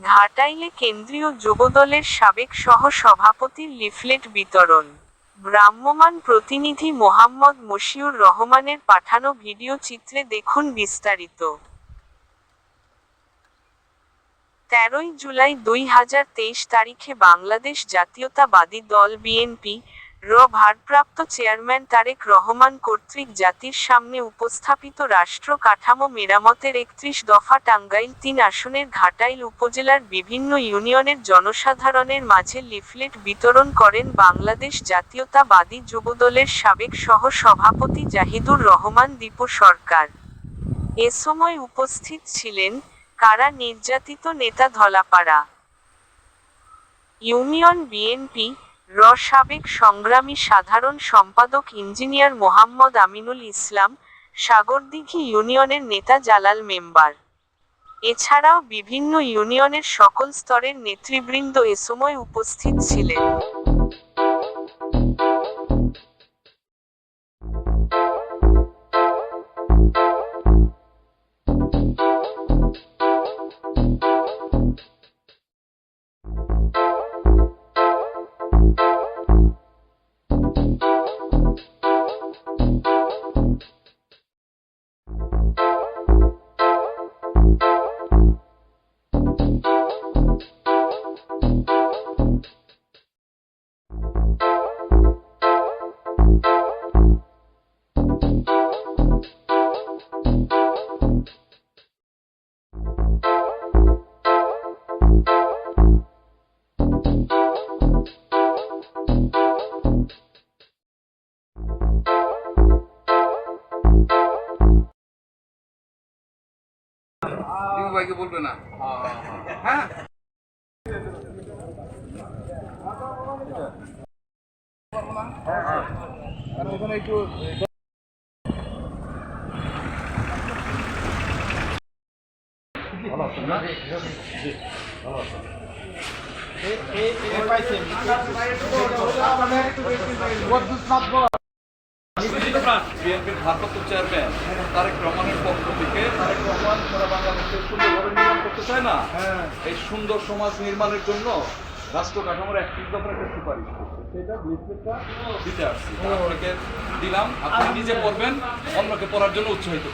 ঘাটাইলে কেন্দ্রীয় যুবদলের সাবেক সহ সভাপতির লিফলেট বিতরণ। ভ্রাম্যমাণ প্রতিনিধি মোহাম্মদ মশিউর রহমানের পাঠানো ভিডিও চিত্রে দেখুন বিস্তারিত। তেরোই জুলাই দুই হাজার তেইশ তারিখে বাংলাদেশ জাতীয়তাবাদী দল বিএনপি র ভারপ্রাপ্ত চেয়ারম্যান তারেক রহমান কর্তৃক জাতির সামনে উপস্থাপিত রাষ্ট্র কাঠামো মেরামতের একত্রিশ দফা টাঙ্গাইল তিন আসনের ঘাটাইল উপজেলার বিভিন্ন ইউনিয়নের জনসাধারণের মাঝে লিফলেট বিতরণ করেন বাংলাদেশ জাতীয়তাবাদী যুবদলের সাবেক সহ সভাপতি জাহিদুর রহমান দীপু সরকার। এ সময় উপস্থিত ছিলেন কারা নির্যাতিত নেতা ধলাপাড়া। ইউনিয়ন বিএনপি র সাবেক সংগ্রামী সাধারণ সম্পাদক ইঞ্জিনিয়ার মোহাম্মদ আমিনুল ইসলাম, সাগরদিঘি ইউনিয়নের নেতা জালাল মেম্বার। এছাড়াও বিভিন্ন ইউনিয়নের সকল স্তরের নেতৃবৃন্দ এ সময় উপস্থিত ছিলেন। Thank you. দিবু ভাইকে বলবে না। হ্যাঁ। বিএনপির ভারপ্রাপ্ত চেয়ারম্যান তারেক রহমানের পক্ষ থেকে তারেক রহমান সারা বাংলাদেশে সুন্দরভাবে নির্মাণ করতে চায় না এই সুন্দর সমাজ নির্মাণের জন্য রাষ্ট্র কাঠামোর একত্রিশ দফার একটা সুপারিশ করছে। সেটা লিফলেটটা দিতে আসছি। আপনাকে দিলাম আপনি নিজে পড়বেন অন্যকে পড়ার জন্য উৎসাহিত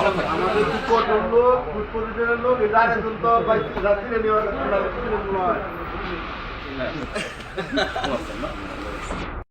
আমাদের দুঃখর লোক দুষ্পরিচয়ের লোক এই রায় এখন তো নেওয়ার হ্যাঁ।